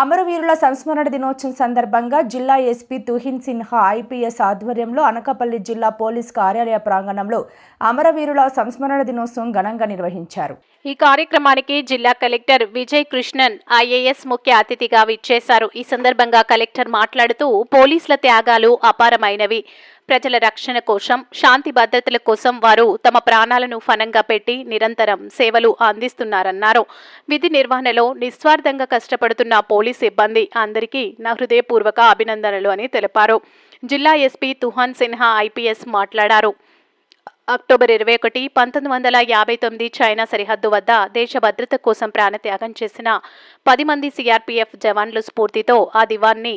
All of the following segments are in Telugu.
అమరవీరుల సంస్మరణ దినోత్సవం సందర్భంగా జిల్లా ఎస్పీ తుహిన్ సిన్హా ఐపీఎస్ ఆధ్వర్యంలో అనకాపల్లి జిల్లా పోలీస్ కార్యాలయ ప్రాంగణంలో అమరవీరుల సంస్మరణ దినోత్సవం ఘనంగా నిర్వహించారు. ఈ కార్యక్రమానికి జిల్లా కలెక్టర్ విజయ్ కృష్ణన్ ఐఏఎస్ ముఖ్య అతిథిగా విచ్చేశారు. ఈ సందర్భంగా కలెక్టర్ మాట్లాడుతూ పోలీసుల త్యాగాలు అపారమైనవి. ప్రజల రక్షణ కోసం శాంతి భద్రతల కోసం వారు తమ ప్రాణాలను ఫనంగా పెట్టి నిరంతరం సేవలు అందిస్తున్నారన్నారు. విధి నిర్వహణలో నిస్వార్థంగా కష్టపడుతున్న పోలీస్ సిబ్బంది అందరికీ నా హృదయపూర్వక అభినందనలు అని తెలిపారు. జిల్లా ఎస్పీ తుహాన్ సిన్హా ఐపీఎస్ మాట్లాడారు. అక్టోబర్ ఇరవై ఒకటి పంతొమ్మిది వందల యాభై తొమ్మిది చైనా సరిహద్దు వద్ద దేశ భద్రత కోసం ప్రాణత్యాగం చేసిన పది మంది సిఆర్పీఎఫ్ జవాన్లు స్ఫూర్తితో ఆ దివాన్ని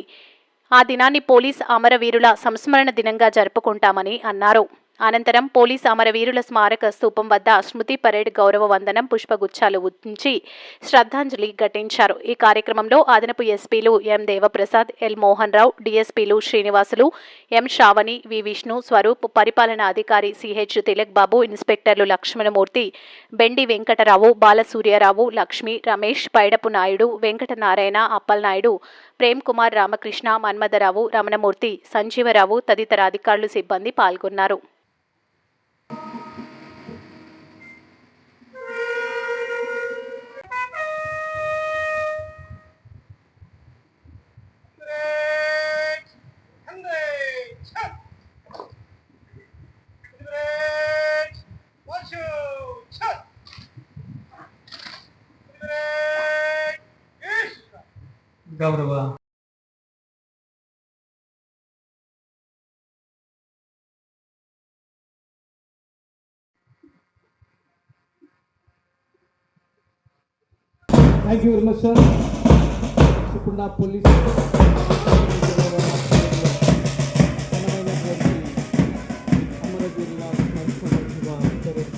ఆ దినాన్ని పోలీస్ అమరవీరుల సంస్మరణ దినంగా జరుపుకుంటామని అన్నారు. అనంతరం పోలీస్ అమరవీరుల స్మారక స్థూపం వద్ద స్మృతి పరేడ్ గౌరవ వందనం పుష్పగుచ్చాలు ఉంచి శ్రద్ధాంజలి ఘటించారు. ఈ కార్యక్రమంలో అదనపు ఎస్పీలు ఎం దేవప్రసాద్ ఎల్ మోహన్ రావు డిఎస్పీలు శ్రీనివాసులు ఎం శ్రావణి వి విష్ణు స్వరూప్ పరిపాలనా అధికారి సిహెచ్ తిలక్ బాబు ఇన్స్పెక్టర్లు లక్ష్మణమూర్తి బెండి వెంకటరావు బాలసూర్యారావు లక్ష్మి రమేష్ పైడపు నాయుడు వెంకటనారాయణ అప్పలనాయుడు ప్రేమ్ కుమార్ రామకృష్ణ మన్మథరావు రమణమూర్తి సంజీవరావు తదితర అధికారులు సిబ్బంది పాల్గొన్నారు.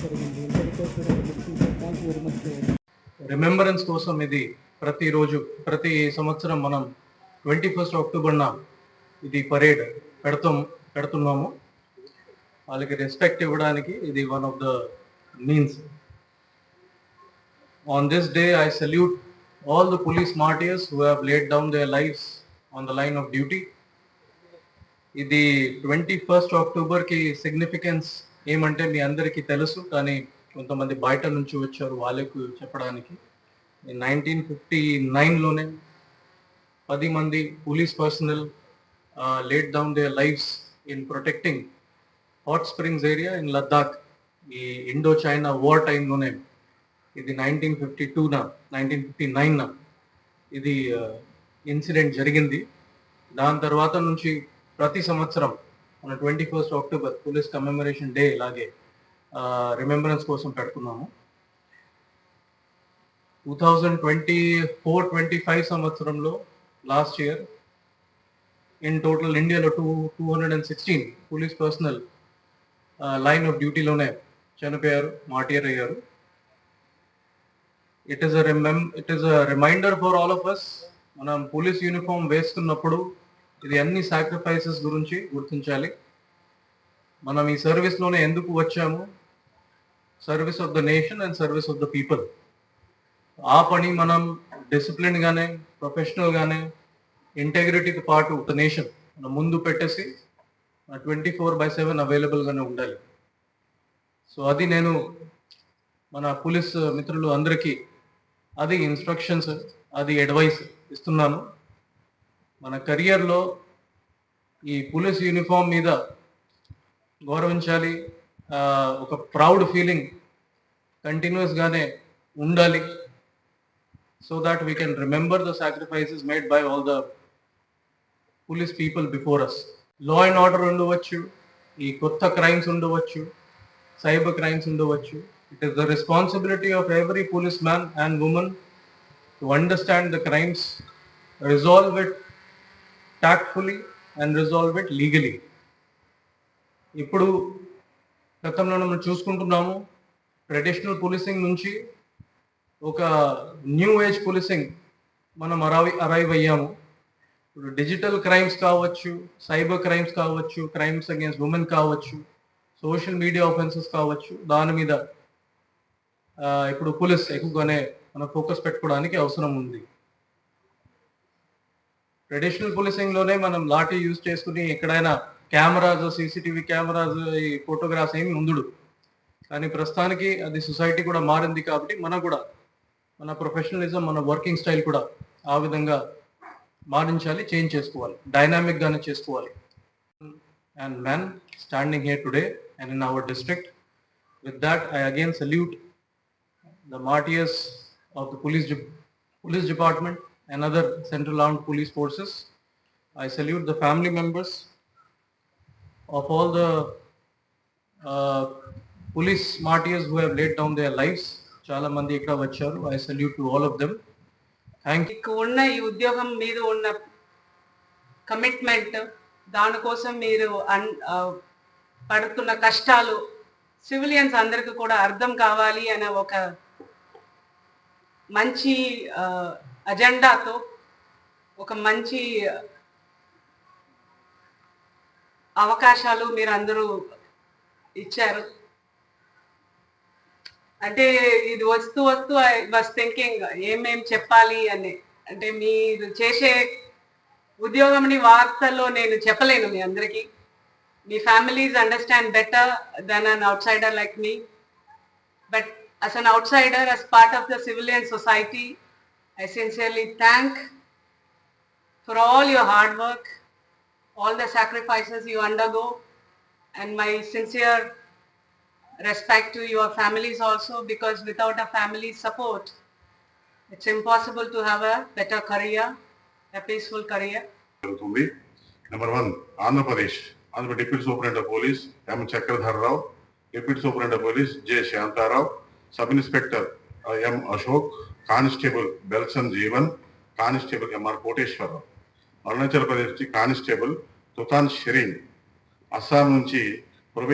జరిగింది ఇంతటితో కూడా thank you very much sir remembrance కోసం ఇది ప్రతిరోజు ప్రతి సంవత్సరం మనం ట్వంటీ ఫస్ట్ అక్టోబర్న ఇది పరేడ్ పెడతాం పెడుతున్నాము. వాళ్ళకి రెస్పెక్ట్ ఇవ్వడానికి ఇది one of the means on this day I salute all the police martyrs who have laid down their lives on the line of duty ఇది ట్వంటీ ఫస్ట్ అక్టోబర్కి సిగ్నిఫికెన్స్ ఏమంటే మీ అందరికీ తెలుసు కానీ కొంతమంది బయట నుంచి వచ్చారు వాళ్ళకు చెప్పడానికి. నైన్టీన్ ఫిఫ్టీ నైన్లోనే పది మంది police personnel laid down they lives in protecting hot springs area in Ladakh ఈ ఇండో చైనా వార్ టైంలోనే ఇది నైన్టీన్ ఫిఫ్టీ టూన నైన్టీన్ ఫిఫ్టీ నైన్న ఇది ఇన్సిడెంట్ జరిగింది. దాని తర్వాత నుంచి ప్రతి సంవత్సరం మన twenty first October police commemoration day ఇలాగే రిమెంబరెన్స్ కోసం పెడుతున్నాము two thousand twenty four twenty five సంవత్సరంలో లాస్ట్ ఇయర్ ఇన్ టోటల్ ఇండియాలో two two hundred and sixteen police personnel line of డ్యూటీలోనే చనిపోయారు మాటియర్ అయ్యారు. It is remem it is a reminder for all of us మనం పోలీస్ యూనిఫామ్ వేస్తున్నప్పుడు ఇది అన్ని సాక్రిఫైసెస్ గురించి గుర్తించాలి. మనం ఈ సర్వీస్లోనే ఎందుకు వచ్చాము? Service of the nation and service of the people ఆ పని మనం డిసిప్లిన్ గానే ప్రొఫెషనల్ గానే ఇంటెగ్రిటీతో పాటు నేషన్ మనం ముందు పెట్టేసి ట్వంటీ ఫోర్ బై సెవెన్ అవైలబుల్గానే ఉండాలి. సో అది నేను మన పోలీస్ మిత్రులు అందరికీ అది ఇన్స్ట్రక్షన్స్ అది అడ్వైస్ ఇస్తున్నాను. మన కెరియర్లో ఈ పోలీస్ యూనిఫామ్ మీద గౌరవించాలి. ఒక ప్రౌడ్ ఫీలింగ్ కంటిన్యూస్గానే ఉండాలి. So that we can remember the sacrifices made by all the police people before us law and order ఉండవచ్చు ఈ కొత్త క్రైమ్స్ ఉండవచ్చు సైబర్ క్రైమ్స్ ఉండవచ్చు. It is the responsibility of every police man and women to understand the crimes resolve it tactfully and resolve it legally ఇప్పుడు గతంలో మనం చూసుకుంటున్నాము ట్రెడిషనల్ పోలీసింగ్ నుంచి ఒక న్యూ ఏజ్ పోలీసింగ్ మనం అరైవ్ అరైవ్ అయ్యాము ఇప్పుడు డిజిటల్ క్రైమ్స్ కావచ్చు సైబర్ క్రైమ్స్ కావచ్చు క్రైమ్స్ అగేన్స్ట్ ఉమెన్ కావచ్చు సోషల్ మీడియా ఆఫెన్సెస్ కావచ్చు దాని మీద ఇప్పుడు పోలీస్ ఎక్కువగానే మనం ఫోకస్ పెట్టుకోవడానికి అవసరం ఉంది. ట్రెడిషనల్ పోలీసింగ్లోనే మనం లాఠీ యూజ్ చేసుకుని ఎక్కడైనా కెమెరాస్ సీసీటీవీ కెమెరాస్ ఈ ఫోటోగ్రాఫ్స్ ఏమి ఉందుడు కానీ ప్రస్తుతానికి అది సొసైటీ కూడా మారింది కాబట్టి మనం కూడా మన ప్రొఫెషనలిజం మన వర్కింగ్ స్టైల్ కూడా ఆ విధంగా మారించాలి చేంజ్ చేసుకోవాలి డైనామిక్ గానే చేసుకోవాలి and men standing here today and in our district with that I again salute the martyrs of the police de- police department and other central armed police forces. I salute the family members of all the uh, police martyrs who have laid down their lives. చాలా మంది ఇక్కడ వచ్చారు. I salute to all of them thank మీకు ఉన్న ఈ ఉద్యోగం మీద ఉన్న కమిట్మెంట్ దానికోసం మీరు అన్ పడుతున్న కష్టాలు సివిలియన్స్ అందరికీ కూడా అర్థం కావాలి అనే ఒక మంచి అజెండాతో ఒక మంచి అవకాశాలు మీరు అందరూ ఇచ్చారు. అంటే ఇది వస్తూ వస్తూ ఐ వాస్ థింకింగ్ ఏమేం చెప్పాలి అని. అంటే మీరు చేసే ఉద్యోగంని వార్తల్లో నేను చెప్పలేను మీ అందరికి. మీ families understand better than an outsider like me but as an outsider as part of the civilian society I sincerely thank for all your hard work all the sacrifices you undergo and my sincere respect to your families also because without a family support it's impossible to have a better career a peaceful career జరుగుతుంది number one Andhra Pradesh Andhra Pradesh deputy superintendent of police M Chakradhara Rao deputy superintendent of police J Shanta Rao sub inspector ఆ, M Ashok constable Belson Jeevan constable MR Koteswara Rao Arunachal Pradesh నుంచి కానిస్టేబుల్ తుతాన్ షెరీన్ అస్సాం నుంచి